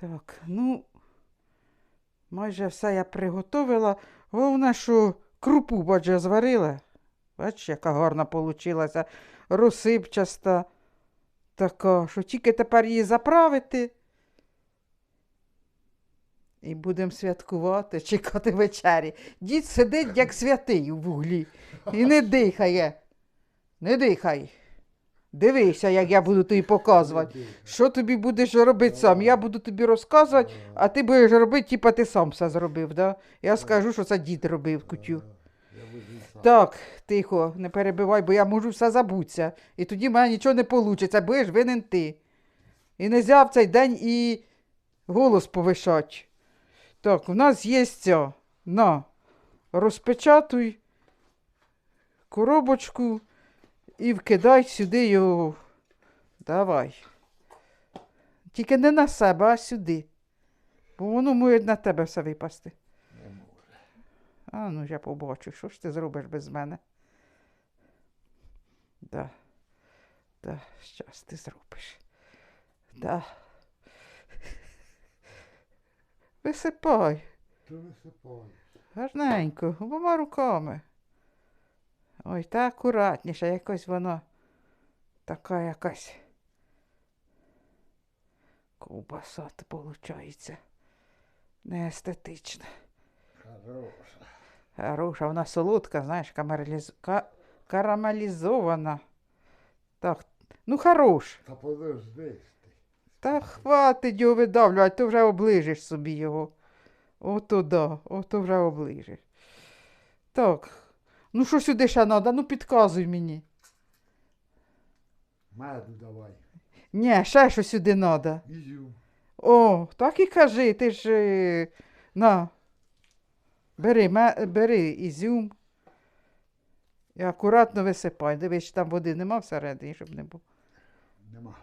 Так, ну, майже все я приготовила. Головне, що крупу, бачу, зварила. Бачиш, яка гарна получилася, розсипчаста така, що тільки тепер її заправити. І будемо святкувати, чекати вечері. Дід сидить, як святий у вуглі, і не дихає. Не дихай. Дивися, як я буду тобі показувати. Що тобі будеш робити сам? Я буду тобі розказувати, а ти будеш робити, типа ти сам все зробив. Да? Я скажу, що це дід робив кутю. Так, тихо, не перебивай, бо я можу все забутися. І тоді в мене нічого не вийде, будеш винен ти. І не взяв цей день і голос повишать. Так, у нас є ця. На, розпечатуй коробочку і вкидай сюди його. Давай. Тільки не на себе, а сюди. Бо воно може на тебе все випасти. Не може. А ну я побачу, що ж ти зробиш без мене. Да. Да, щас ти зробиш. Да. Висипай. Ти висипай. Гарненько, обома руками. Ой, та акуратніше, якось воно така якась ковбаса виходить. Не естетична. Хороша. Хороша, вона солодка, знаєш, камераліз... ка... карамелізована. Так, ну хорош. Та подожди. Та хватить його видавлювати, то вже оближиш собі його. Ото да, ото вже оближиш. Так. Ну що сюди ще треба? Ну підказуй мені. Меду давай. Ні, ще що сюди треба. Ізюм. О, так і кажи, ти ж. е, На. Бери, ме- бери ізюм. І акуратно висипай. Дивись, чи там води нема всередині, щоб не було. Нема.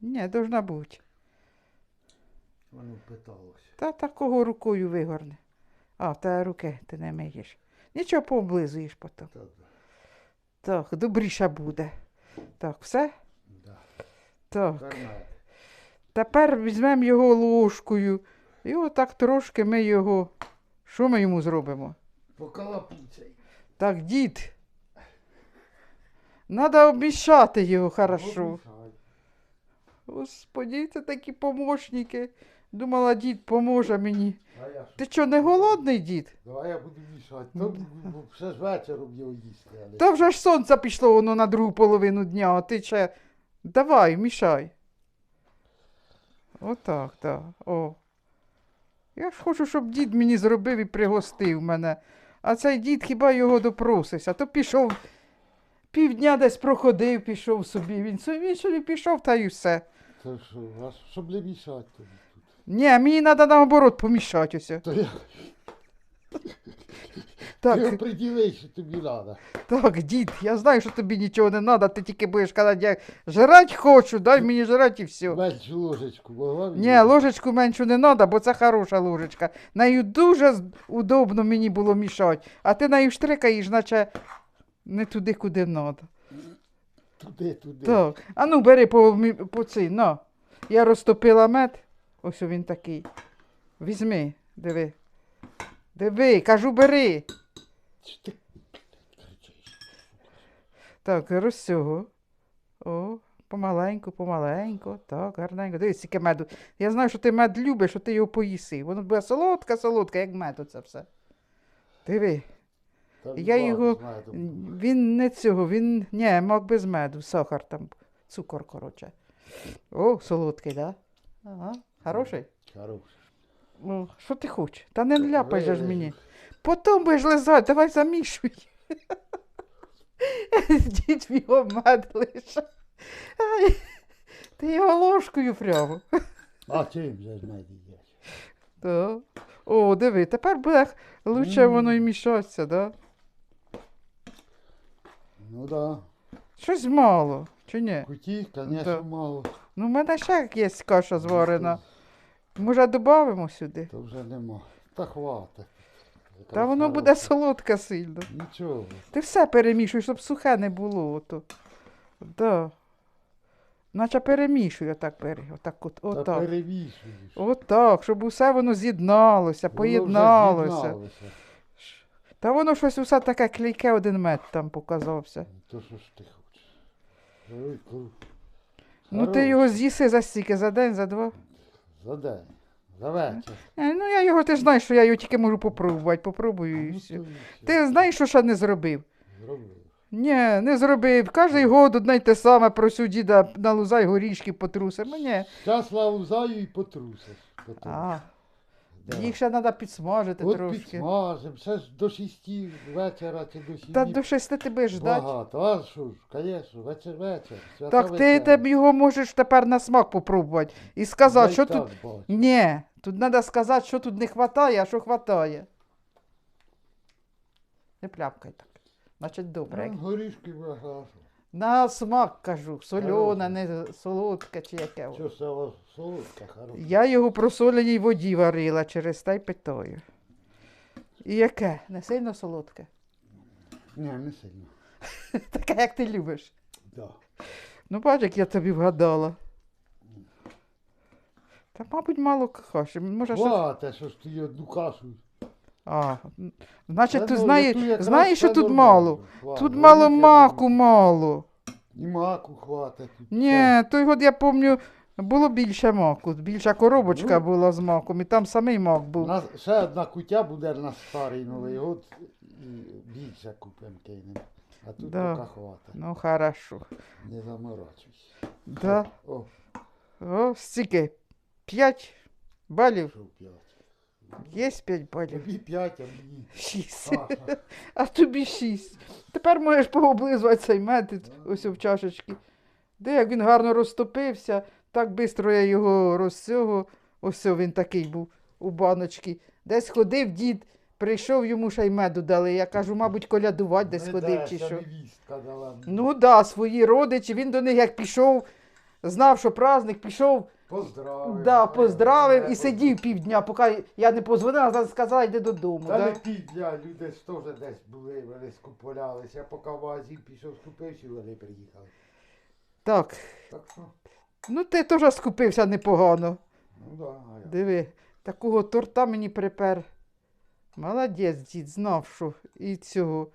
Ні, должна бути. Воно питалося. Та такого рукою вигорне. А, в тебе руки ти не миєш. Нічого пооблизуєш потім. Та. Так, добріше буде. Так, все? Да. Так. Тепер візьмемо його ложкою. І отак трошки ми його. Що ми йому зробимо? Покалапуцей. Так, дід. Надо обмішати його хорошо. Обмішай. Господі, це такі помощники. Думала, дід поможе мені. А я? Ти що, не голодний, дід? Давай я буду мішати. То ще ж вечором його їсти. але- Та вже ж сонце пішло воно на другу половину дня, а ти ще. Давай, мішай. Отак, так. О. Я ж хочу, щоб дід мені зробив і пригостив мене. А цей дід хіба його допросився, то пішов. Півдня десь проходив, пішов собі, він собі пішов та й все. Та що, а щоб не мішати тобі тут. Ні, мені треба наоборот помішати усе. То я Так, ти приділи, що тобі треба. так, дід, я знаю, що тобі нічого не треба, ти тільки будеш казати, я жрать хочу, дай мені жрать і все. Меншу ложечку могла? Ні, ложечку меншу не треба, бо це хороша ложечка. Нею дуже з- удобно мені було мішати, а ти нею штрикаєш, наче не туди, куди треба. Туди, туди. Так, а ну бери по, мі- по цей, на. Я розтопила мед. Ось він такий. Візьми, диви. Диви, кажу, бери. Що ти кричиш? Так, розсього. О, помаленьку, помаленьку. Так, гарненько. Дивись, скільки меду. Я знаю, що ти мед любиш, що ти його поїси. Воно буде солодка, солодка, як мед оце все. Диви. Я його. медом. Він не цього, він. Ні, мак без меду, сахар там, цукор, коротше. О, солодкий, так? Да? Ага, хороший. Хорош. Ну, що ти хочеш? Та не ляпай же ж мені. Потім будеш лизати, давай замішуй. Дід його мед лише. Ти його ложкою прямо. А чим же ж мед їдеш? Да. О, диви, тепер буде лучше воно і мішатися, да? Ну да. Щось мало, чи ні? Куті, звісно, Да. мало. Ну, в мене ще є каша зварена. Може, додамо сюди? То вже нема. Та хватить. Та воно буде солодке сильно. Нічого. Ти все перемішуй, щоб сухе не було. Ото. Да. Наче перемішуй отак бери. Отак, от, Та отак. перевішуєш. Отак, щоб усе воно з'єдналося, Воно вже поєдналося. з'єдналося. Та воно щось усе таке клейке один мед там показався. То що ж ти хочеш? Ой, Ну ти його з'їси за стільки, за день, за два. За день. За вечір. Е, Ну я його, ти ж знаєш, що я його тільки можу попробувати, попробую і Ну, все. то. Ти знаєш, що ще не зробив? Зробив. Ні, не зробив. Кожний год одне й те саме просю діда налузай горішки потрусив. Мені. Зараз лаузаю і потрусиш. потім. А, Да. їх ще треба підсмажити От трошки. підсмажем, все ж до шісті вечора чи до сімі. Та до шести тебе ждать. Багато, а що ж, звісно, вечір вечір. свята Так ти вечеря. його можеш тепер на смак попробувати і Я сказати, й що так тут. бачу. Ні, тут треба сказати, що тут не вистачає, а що вистачає. Не пляпкай так. Значить, добре. Ну, Горішки багато. На смак кажу, солене, не солодке чи яке. воно. Що село солодке, хороше. Я його про соленій воді варила через та й питаю. І яке? Не сильно солодке? Ні, не сильно. Таке, як ти любиш. Да. Ну, бач, як я тобі вгадала. Та, мабуть, мало каші. Може, що... Хвате, що ж ти одну кашу. А, значить, ти ну, знаєш, знаєш, що тут мало. Тут мало Горіхи маку, мало. І маку хватить. Ні, той год я пам'ятаю, було більше маку. Більша коробочка Ну. була з маком, і там самий мак У був. нас ще одна кутя буде на старий Новий год і більше купимо кинемо. А тут Да. поки хватить. Ну, хорошо. Не заморачуйся. Да. О, О, стільки. П'ять балів. що п'ять. Є п'ять балів. Тобі п'ять, а мені. Шість. Саша. А тобі шість. Тепер можеш пооблизувати цей мед ось в чашечки. Де як він гарно розтопився, так швидко я його розсього. Ось він такий був у баночці. Десь ходив дід, прийшов йому ще й меду дали. Я кажу, мабуть, колядувати десь Не ходив чи що. дала. Ну так, да, свої родичі. Він до них як пішов, знав, що праздник, пішов, Поздравив. да, поздравив і сидів півдня, поки я не позвонила, сказала, йди додому. Та Да? не півдня, люди ж теж десь були, вони скуполялися. Я поки в магазин пішов, скупився, і вони приїхали. Так. Так що, Ну, ти теж скупився непогано. ну да, а я. Диви, такого торта мені припер. Молодець, дід, знав, що і цього.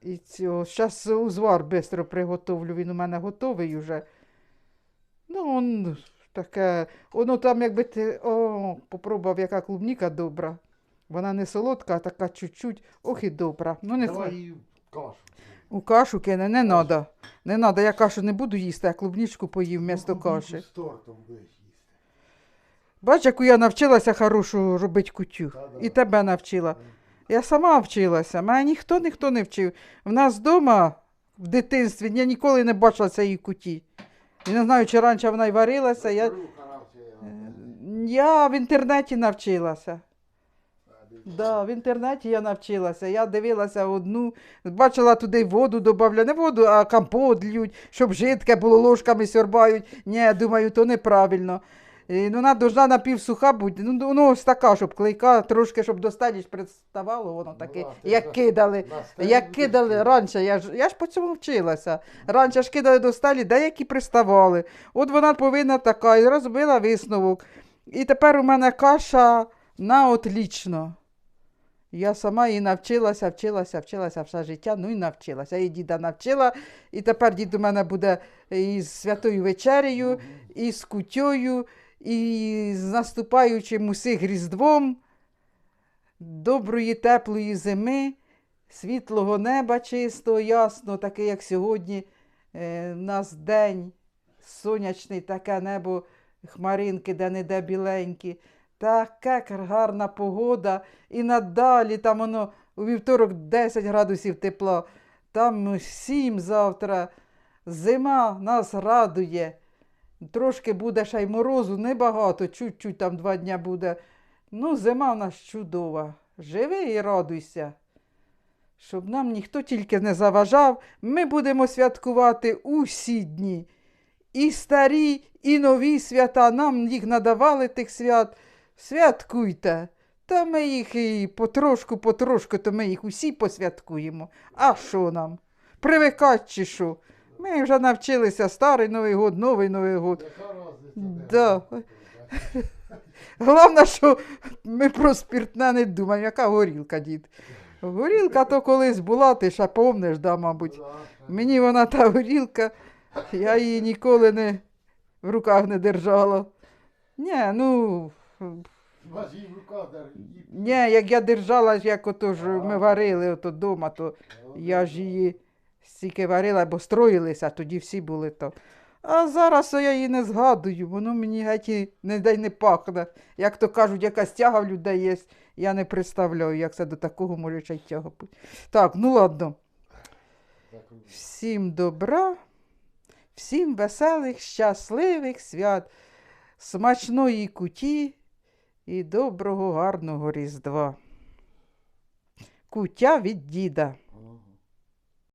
І цього. Зараз узвар швидко приготовлю, він у мене готовий уже. Ну, он таке. Воно там, якби ти. О, попробував, яка клубніка добра. Вона не солодка, а така чуть-чуть. Ох і добра. Ну, не Давай їй кашу. У кашу кине, не треба. Не треба, я кашу не буду їсти, а клубничку поїв вмісто Ну, каші. З тортом будеш їсти. Бач, яку я навчилася хорошу робити кутю. Та-да. І тебе навчила. Я сама вчилася, мене ніхто ніхто не вчив. В нас вдома в дитинстві я ніколи не бачила цієї куті. Я не знаю, чи раніше вона й варилася. Я, я в інтернеті навчилася. Да, в інтернеті я навчилася. Я дивилася одну, бачила туди воду додавля, не воду, а компот лють, щоб жидке було ложками сьорбають. Ні, думаю, то неправильно. І, ну, вона должна напівсуха бути. Ну, ну, ось така, щоб клейка, трошки, щоб достатньо представало, воно таке, Ну, а ти як кидали. На стелі Як будеш кидали раніше, я ж, я ж по цьому вчилася. Раніше ж кидали до сталі, деякі приставали. От вона повинна така, і розбила висновок. І тепер у мене каша на отлічно. Я сама її навчилася, вчилася, вчилася все життя, ну і навчилася. І діда навчила, і тепер дід у мене буде із святою вечерею, і з кутьою, і з наступаючим усіх Різдвом, доброї, теплої зими, світлого неба чистого, ясно, таке, як сьогодні. Е, в нас день сонячний, таке небо, хмаринки, де не де біленькі. Така гарна погода. І надалі там воно у вівторок 10 градусів тепла, там 7 завтра. Зима нас радує. Трошки буде ще й морозу, небагато, чуть-чуть там два дня буде. Ну, зима в нас чудова. Живи і радуйся. Щоб нам ніхто тільки не заважав, ми будемо святкувати усі дні. І старі, і нові свята. Нам їх надавали тих свят. Святкуйте. Та ми їх і потрошку, потрошку, то ми їх усі посвяткуємо. А що нам? Привикать чи що? Ми вже навчилися старий Новий год, новий Новий год. Да. Головне, що ми про спиртне не думаємо. Яка горілка, дід? Горілка то колись була, ти ще помниш, да, мабуть. Мені вона та горілка, я її ніколи не в руках не держала. Ні, ну. Ні, як я держала, як ото ж ми варили ото дома, то я ж її стільки варила, бо строїлися, тоді всі були то. А зараз я її не згадую, воно мені геть і не дай не пахне. Як то кажуть, якась тяга в людей є, я не представляю, як це до такого може ще тяга бути. Так, ну ладно. Всім добра, всім веселих, щасливих свят, смачної куті і доброго гарного Різдва. Кутя від діда.